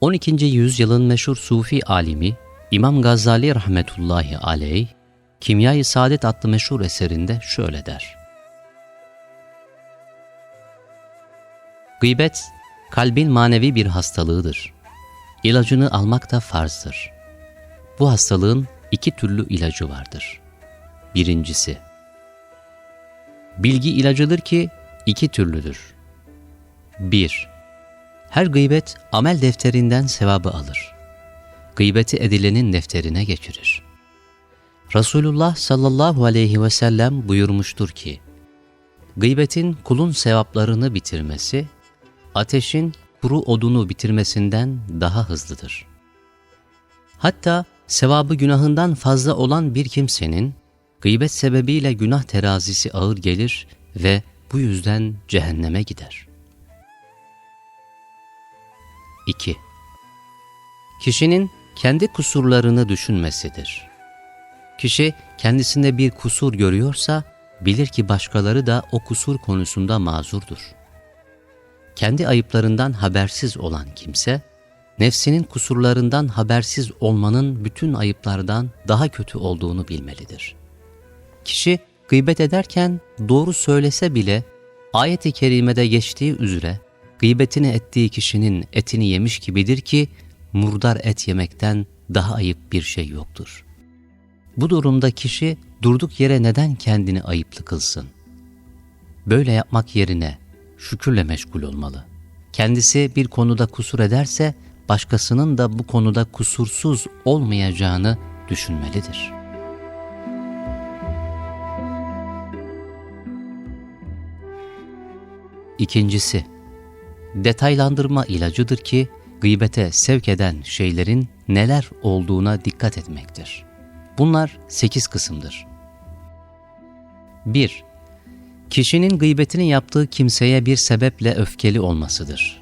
12. yüzyılın meşhur Sufi alimi İmam Gazali rahmetullahi aleyh, Kimya-i Saadet adlı meşhur eserinde şöyle der. Gıybet, kalbin manevi bir hastalığıdır. İlacını almak da farzdır. Bu hastalığın iki türlü ilacı vardır. Birincisi, bilgi ilacıdır ki iki türlüdür. 1. Her gıybet amel defterinden sevabı alır. Gıybeti edilenin defterine geçirir. Resulullah sallallahu aleyhi ve sellem buyurmuştur ki, Gıybetin kulun sevaplarını bitirmesi, ateşin kuru odunu bitirmesinden daha hızlıdır. Hatta sevabı günahından fazla olan bir kimsenin, gıybet sebebiyle günah terazisi ağır gelir ve bu yüzden cehenneme gider. 2. Kişinin kendi kusurlarını düşünmesidir. Kişi kendisinde bir kusur görüyorsa, bilir ki başkaları da o kusur konusunda mazurdur. Kendi ayıplarından habersiz olan kimse, nefsinin kusurlarından habersiz olmanın bütün ayıplardan daha kötü olduğunu bilmelidir. Kişi gıybet ederken doğru söylese bile ayet-i kerimede geçtiği üzere gıybetini ettiği kişinin etini yemiş gibidir ki murdar et yemekten daha ayıp bir şey yoktur. Bu durumda kişi durduk yere neden kendini ayıplı kılsın? Böyle yapmak yerine şükürle meşgul olmalı. Kendisi bir konuda kusur ederse başkasının da bu konuda kusursuz olmayacağını düşünmelidir. İkincisi, detaylandırma ilacıdır ki gıybete sevk eden şeylerin neler olduğuna dikkat etmektir. Bunlar sekiz kısımdır. 1. Kişinin gıybetini yaptığı kimseye bir sebeple öfkeli olmasıdır.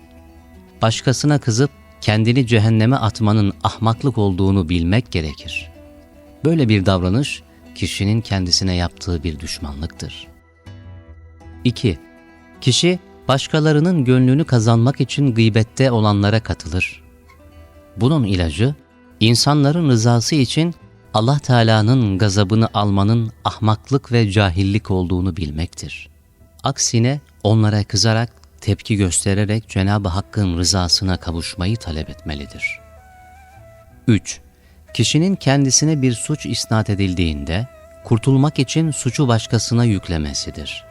Başkasına kızıp kendini cehenneme atmanın ahmaklık olduğunu bilmek gerekir. Böyle bir davranış kişinin kendisine yaptığı bir düşmanlıktır. 2. Kişi başkalarının gönlünü kazanmak için gıybette olanlara katılır. Bunun ilacı, insanların rızası için Allah Teala'nın gazabını almanın ahmaklık ve cahillik olduğunu bilmektir. Aksine onlara kızarak, tepki göstererek Cenab-ı Hakk'ın rızasına kavuşmayı talep etmelidir. 3. Kişinin kendisine bir suç isnat edildiğinde, kurtulmak için suçu başkasına yüklemesidir.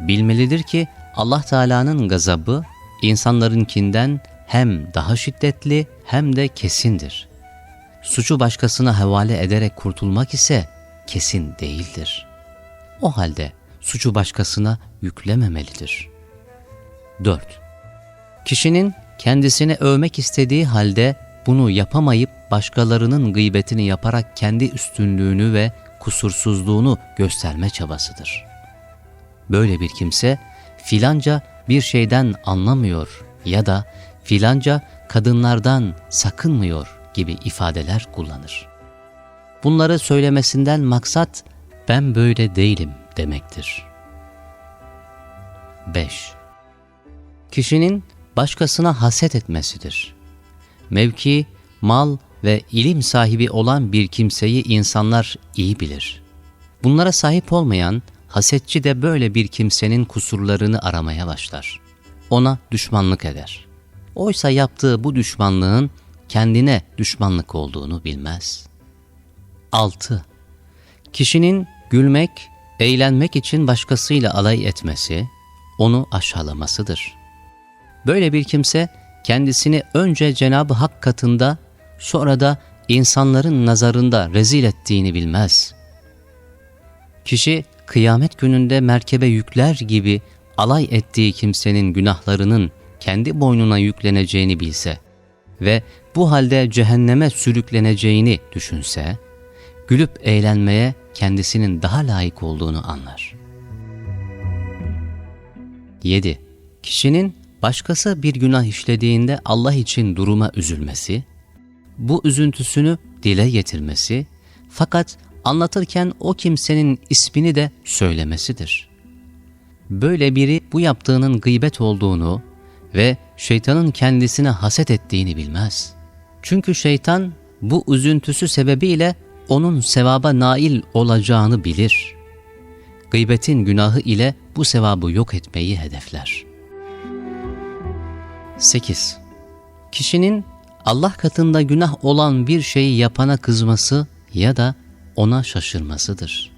Bilmelidir ki Allah Teala'nın gazabı insanlarınkinden hem daha şiddetli hem de kesindir. Suçu başkasına havale ederek kurtulmak ise kesin değildir. O halde suçu başkasına yüklememelidir. 4. Kişinin kendisini övmek istediği halde bunu yapamayıp başkalarının gıybetini yaparak kendi üstünlüğünü ve kusursuzluğunu gösterme çabasıdır. Böyle bir kimse filanca bir şeyden anlamıyor ya da filanca kadınlardan sakınmıyor gibi ifadeler kullanır. Bunları söylemesinden maksat ben böyle değilim demektir. 5. Kişinin başkasına haset etmesidir. Mevki, mal ve ilim sahibi olan bir kimseyi insanlar iyi bilir. Bunlara sahip olmayan, hasetçi de böyle bir kimsenin kusurlarını aramaya başlar. Ona düşmanlık eder. Oysa yaptığı bu düşmanlığın kendine düşmanlık olduğunu bilmez. 6. Kişinin gülmek, eğlenmek için başkasıyla alay etmesi, onu aşağılamasıdır. Böyle bir kimse kendisini önce Cenab-ı Hak katında, sonra da insanların nazarında rezil ettiğini bilmez. Kişi kıyamet gününde merkebe yükler gibi alay ettiği kimsenin günahlarının kendi boynuna yükleneceğini bilse ve bu halde cehenneme sürükleneceğini düşünse, gülüp eğlenmeye kendisinin daha layık olduğunu anlar. 7. Kişinin başkası bir günah işlediğinde Allah için duruma üzülmesi, bu üzüntüsünü dile getirmesi fakat anlatırken o kimsenin ismini de söylemesidir. Böyle biri bu yaptığının gıybet olduğunu ve şeytanın kendisine haset ettiğini bilmez. Çünkü şeytan bu üzüntüsü sebebiyle onun sevaba nail olacağını bilir. Gıybetin günahı ile bu sevabı yok etmeyi hedefler. 8. Kişinin Allah katında günah olan bir şeyi yapana kızması ya da ona şaşırmasıdır.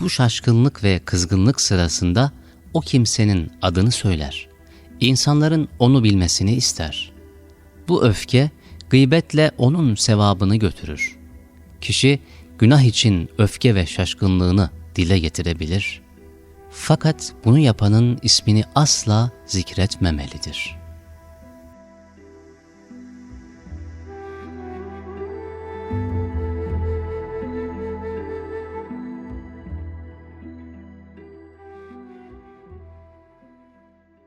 Bu şaşkınlık ve kızgınlık sırasında o kimsenin adını söyler. İnsanların onu bilmesini ister. Bu öfke gıybetle onun sevabını götürür. Kişi günah için öfke ve şaşkınlığını dile getirebilir. Fakat bunu yapanın ismini asla zikretmemelidir.''